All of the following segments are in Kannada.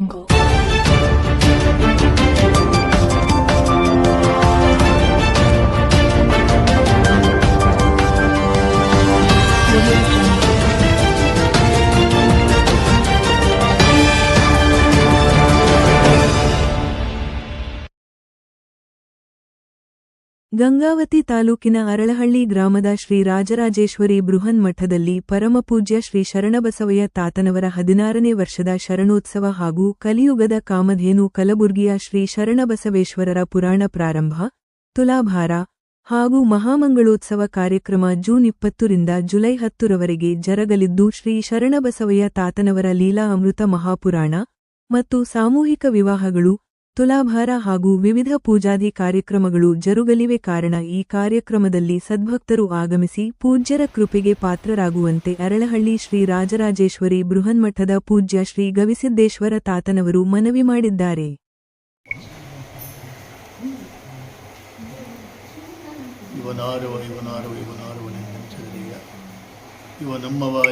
jungle. ಗಂಗಾವತಿ ತಾಲೂಕಿನ ಅರಳಹಳ್ಳಿ ಗ್ರಾಮದ ಶ್ರೀ ರಾಜರಾಜೇಶ್ವರಿ ಬೃಹನ್ ಮಠದಲ್ಲಿ ಪರಮಪೂಜ್ಯ ಶ್ರೀ ಶರಣಬಸವಯ್ಯ ತಾತನವರ ಹದಿನಾರನೇ ವರ್ಷದ ಶರಣೋತ್ಸವ ಹಾಗೂ ಕಲಿಯುಗದ ಕಾಮಧೇನು ಕಲಬುರ್ಗಿಯ ಶ್ರೀ ಶರಣಬಸವೇಶ್ವರರ ಪುರಾಣ ಪ್ರಾರಂಭ, ತುಲಾಭಾರ ಹಾಗೂ ಮಹಾಮಂಗಳೋತ್ಸವ ಕಾರ್ಯಕ್ರಮ ಜೂನ್ ಇಪ್ಪತ್ತರಿಂದ ಜುಲೈ ಹತ್ತರವರೆಗೆ ಜರಗಲಿದ್ದು ಶ್ರೀ ಶರಣಬಸವಯ್ಯ ತಾತನವರ ಲೀಲಾ ಅಮೃತ ಮಹಾಪುರಾಣ ಮತ್ತು ಸಾಮೂಹಿಕ ವಿವಾಹಗಳು ತುಲಾಭಾರ ಹಾಗೂ ವಿವಿಧ ಪೂಜಾದಿ ಕಾರ್ಯಕ್ರಮಗಳು ಜರುಗಲಿವೆ. ಕಾರಣ ಈ ಕಾರ್ಯಕ್ರಮದಲ್ಲಿ ಸದ್ಭಕ್ತರು ಆಗಮಿಸಿ ಪೂಜ್ಯರ ಕೃಪೆಗೆ ಪಾತ್ರರಾಗುವಂತೆ ಅರಳಹಳ್ಳಿ ಶ್ರೀ ರಾಜರಾಜೇಶ್ವರಿ ಬೃಹನ್ಮಠದ ಪೂಜ್ಯ ಶ್ರೀ ಗವಿಸಿದ್ದೇಶ್ವರ ತಾತನವರು ಮನವಿ ಮಾಡಿದ್ದಾರೆ. ಇವ ನಮ್ಮವ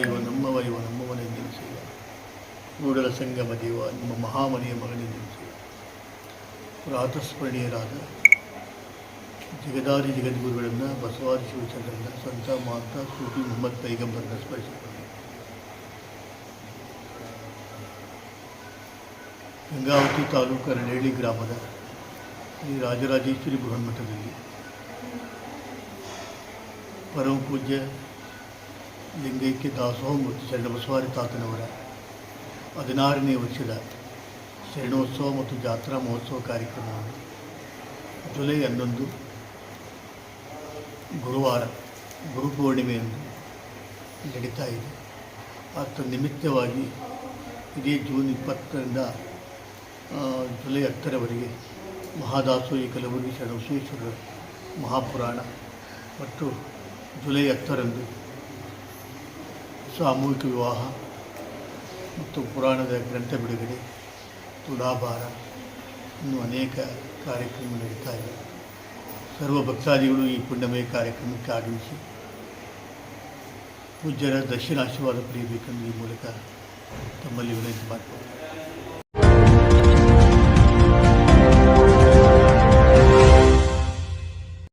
ಸಂಗಮ ದೇವ, ನಿಮ್ಮ ಮಹಾಮನೆಯ ಮಗನೆಂದೆನಿಸಿದ ಪ್ರಾತಸ್ಮರಣೀಯರಾದ ಜಗದಾದಿ ಜಗದ್ಗುರುಗಳನ್ನು ಬಸವಾದಿ ಶಿವಚಂದ್ರನ ಸಂತ ಮಾತ ಸೂಫಿ ಮೊಹಮ್ಮದ್ ಪೈಗಂಬರನ್ನ ಸ್ಮರಿಸಿದರು ಗಂಗಾವತಿ ತಾಲೂಕು ಅರಳಹಳ್ಳಿ ಗ್ರಾಮದ ಶ್ರೀ ರಾಜರಾಜೇಶ್ವರಿ ಬೃಹನ್ಮಠದಲ್ಲಿ ಪರಮ ಪೂಜ್ಯ ಲಿಂಗೈಕ್ಯ ದಾಸೋಹ ಮತ್ತು ಶರಣಬಸವಾರಿ ತಾತನವರ ಹದಿನಾರನೇ ವರ್ಷದ ಶರಣೋತ್ಸವ ಮತ್ತು ಜಾತ್ರಾ ಮಹೋತ್ಸವ ಕಾರ್ಯಕ್ರಮವನ್ನು ಜುಲೈ ಹನ್ನೊಂದು, ಗುರುವಾರ ಗುರುಪೂರ್ಣಿಮೆಯಂದು ನಡೀತಾ ಇದೆ. ಮತ್ತು ನಿಮಿತ್ತವಾಗಿ ಇದೇ ಜೂನ್ ಇಪ್ಪತ್ತರಿಂದ ಜುಲೈ ಹತ್ತರವರೆಗೆ ಮಹಾದಾಸೋಹಿ ಕಲಬುರಗಿ ಶರಣಬಸವೇಶ್ವರ ಮಹಾಪುರಾಣ ಮತ್ತು ಜುಲೈ ಹತ್ತರಂದು ಸಾಮೂಹಿಕ ವಿವಾಹ ಮತ್ತು ಪುರಾಣದ ಗ್ರಂಥ ಬಿಡುಗಡೆ ತುಲಾಭಾರ ಇನ್ನೂ ಅನೇಕ ಕಾರ್ಯಕ್ರಮ ನಡೀತಾ ಇವೆ ಸರ್ವ ಭಕ್ತಾದಿಗಳು ಈ ಪುಣ್ಯಮಯ ಕಾರ್ಯಕ್ರಮಕ್ಕೆ ಆಗಮಿಸಿ ಪೂಜ್ಯರ ದರ್ಶನ ಆಶೀರ್ವಾದ ಪಡೆಯಬೇಕೆಂದು ಈ ಮೂಲಕ ತಮ್ಮಲ್ಲಿ ವಿನಂತಿ ಮಾಡಿಕೊಳ್ಳುತ್ತೇನೆ